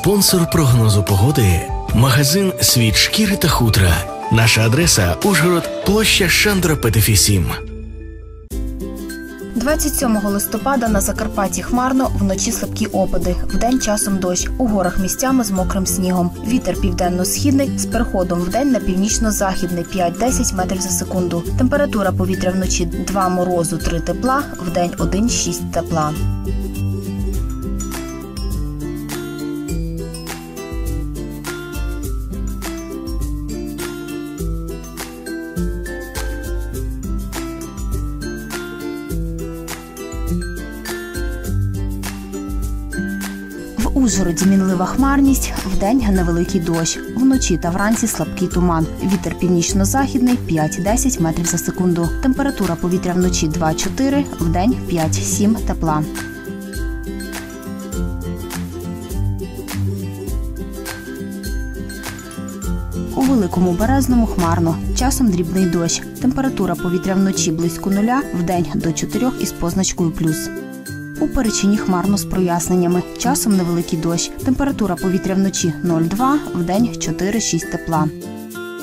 Спонсор прогнозу погоди магазин Світ шкіри та хутра. Наша адреса Ужгород, площа Шандра Петефі 7. 27 листопада на Закарпатті хмарно, вночі слабкі опади, вдень часом дощ, у горах місцями з мокрим снігом. Вітер південно-східний з переходом вдень на північно-західний 5-10 метрів за секунду. Температура повітря вночі 2 морозу, 3 тепла, вдень 1-6 тепла. Ужгороді мінлива хмарність, вдень невеликий дощ. Вночі та вранці слабкий туман. Вітер північно-західний 5-10 метрів за секунду. Температура повітря вночі 2-4, вдень 5-7 тепла. У великому березному хмарно. Часом дрібний дощ. Температура повітря вночі близько нуля, вдень до 4 із позначкою плюс. У перечині хмарно з проясненнями. Часом невеликий дощ. Температура повітря вночі 0,2, вдень 4-6 тепла.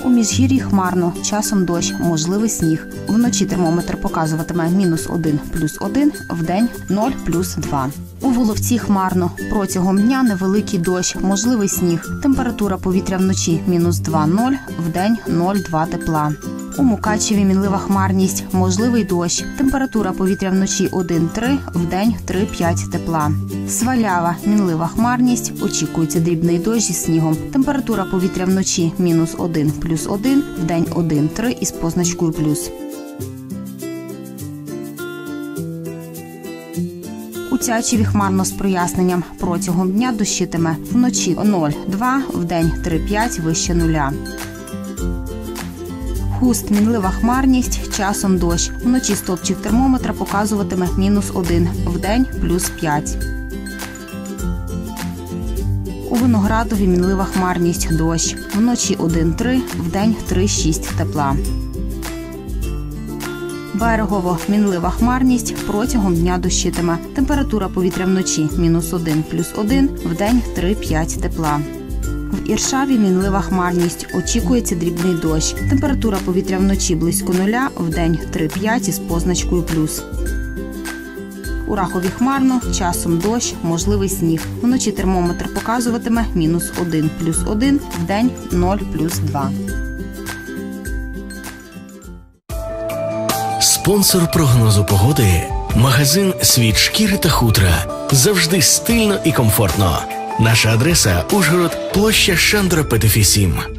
У міжгір'ї хмарно, часом дощ, можливий сніг. Вночі термометр показуватиме мінус 1 плюс 1, вдень 0 плюс 2. У Воловці хмарно. Протягом дня невеликий дощ, можливий сніг. Температура повітря вночі мінус 2-0, вдень 0,2 тепла. У Мукачеві мінлива хмарність, можливий дощ. Температура повітря вночі 1-3, вдень 3-5 тепла. Свалява, мінлива хмарність, очікується дрібний дощ зі снігом. Температура повітря вночі мінус 1 плюс 1, вдень 1-3 із позначкою плюс. У Тячеві хмарно з проясненням. Протягом дня дощитиме вночі 0,2, вдень 3,5 вище нуля. Хуст мінлива хмарність, часом дощ. Вночі стопчик термометра показуватиме мінус 1, вдень плюс 5. У виноградові мінлива хмарність, дощ. Вночі 1-3, вдень 3-6 тепла. Берегово мінлива хмарність протягом дня дощитиме. Температура повітря вночі мінус 1 плюс 1, вдень 3-5 тепла. В Іршаві мінлива хмарність. Очікується дрібний дощ. Температура повітря вночі близько нуля, вдень 3-5 із позначкою плюс. У Рахові хмарно, часом дощ, можливий сніг. Вночі термометр показуватиме мінус 1 плюс 1, вдень 0 плюс 2. Спонсор прогнозу погоди магазин Світ шкіри та хутра. Завжди стильно і комфортно. Наша адреса Ужгород, площа Шандра Петефі 7.